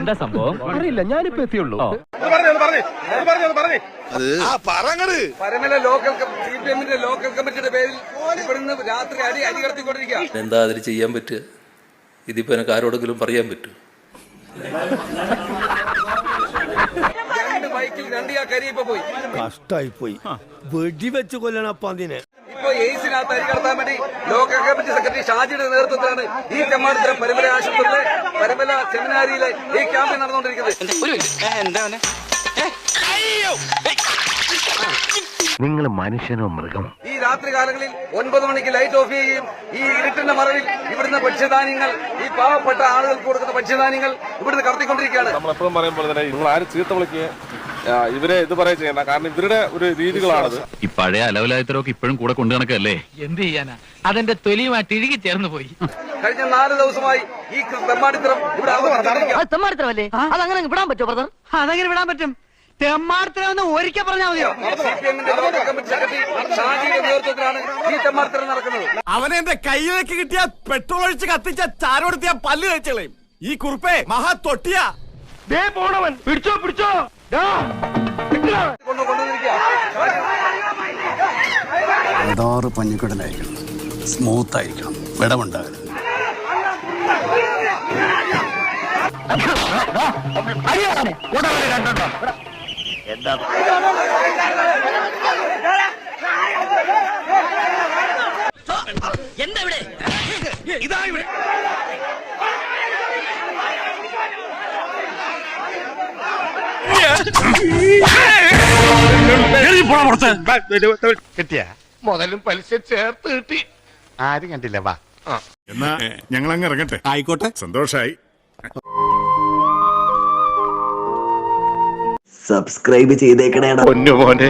എന്താ സംഭവം? അറിയില്ല ഞാനിപ്പോ എത്തിയുള്ളൂ. പരമല ലോക്കൽ സി പി എമ്മിന്റെ ലോക്കൽ കമ്മിറ്റിയുടെ പേരിൽ ഇവിടുന്ന് രാത്രി അടി അടി കടത്തിക്കൊണ്ടിരിക്കുക എന്താ അതിന് ചെയ്യാൻ പറ്റുക? ഇതിപ്പോ എനിക്ക് ആരോടെങ്കിലും പറയാൻ പറ്റൂ രണ്ട് ബൈക്കിൽ രണ്ട് ആ പോയി. കഷ്ടായി പോയി വെടിവെച്ച് കൊല്ലണ അതിനെ ഇപ്പൊ എയ്സിനകത്ത് അരി കടത്താൻ വേണ്ടി ലോക കമ്മിറ്റി സെക്രട്ടറി ഷാജിയുടെ നേതൃത്വത്തിലാണ് ഈ തെമ്മാടിത്തരം പരമ്പര ആശുപത്രിയിലെ പരിമല സെമിനാരിയിലെ ഈ ക്യാമ്പ് നടന്നുകൊണ്ടിരിക്കുന്നത്. നിങ്ങൾ മനുഷ്യനോ മൃഗം ഈ രാത്രി കാലങ്ങളിൽ ഒൻപത് മണിക്ക് ലൈറ്റ് ഓഫ് ചെയ്യുകയും ഈ ഇരുട്ടിന്റെ മറവിൽ ഇവിടുന്ന് ഭക്ഷ്യധാന്യങ്ങൾ ഈ പാവപ്പെട്ട ആളുകൾക്ക് കൊടുക്കുന്ന ഭക്ഷ്യധാന്യങ്ങൾ ഇവിടുന്ന് കടത്തിക്കൊണ്ടിരിക്കുകയാണ്. നമ്മളെപ്പോഴും പറയുമ്പോൾ തന്നെ നിങ്ങൾ ആര് ചീത്ത വിളിക്കുകയും ആ, ഇവരെ ഇത് പറയാ ചെയ്യണ്ട കാരണം ഇവരുടെ ഒരു രീതികളാണത്. ഈ പഴയ അലവലായത്തരൊക്കെ ഇപ്പോഴും കൂടെ കൊണ്ടു നടക്കല്ലേ എന്ത് ചെയ്യാനാ? അതെന്റെ തൊലിയുമായിട്ട് ഇഴുകി ചേർന്നു പോയി. കഴിഞ്ഞ നാല് ദിവസമായി ഈ തെമ്മാടിത്തരം ഇവിടെ ആഘോഷിച്ചുകൊണ്ടിരിക്കുകയാണ്. തെമ്മാടിത്തരമല്ലേ? അതങ്ങനെ വിടാൻ പറ്റുമോ ബ്രദർ അതങ്ങനെ വിടാൻ പറ്റും. തെമ്മാടത്തിനെന്ന് ഒരിക്കൽ പറഞ്ഞാൽ മതിയോ? അവനെ എന്റെ കയ്യിലേക്ക് കിട്ടിയ പെട്രോൾ ഒഴിച്ച് കത്തിച്ച ചാരോടുത്തിയ പല്ല് കഴിച്ചളയും. ഈ കുറിപ്പേ മഹാ തൊട്ടിയാ. പോണവൻ. പിടിച്ചോ പിടിച്ചോ. അടാറ് പഞ്ഞിക്കടലായിരിക്കണം. സ്മൂത്ത് ആയിരിക്കണം. വിടമുണ്ടാകരുത് എന്താ ഇവിടെ. കിട്ടിയ? മുതലും പലിശ ചേർത്ത് കിട്ടി. ആരും കണ്ടില്ല വാ. എന്നാ ഞങ്ങൾ അങ്ങ് ഇറങ്ങട്ടെ. ആയിക്കോട്ടെ. സന്തോഷായി. സബ്സ്ക്രൈബ് ചെയ്തേക്കണേടാ. പൊന്നു മോനെ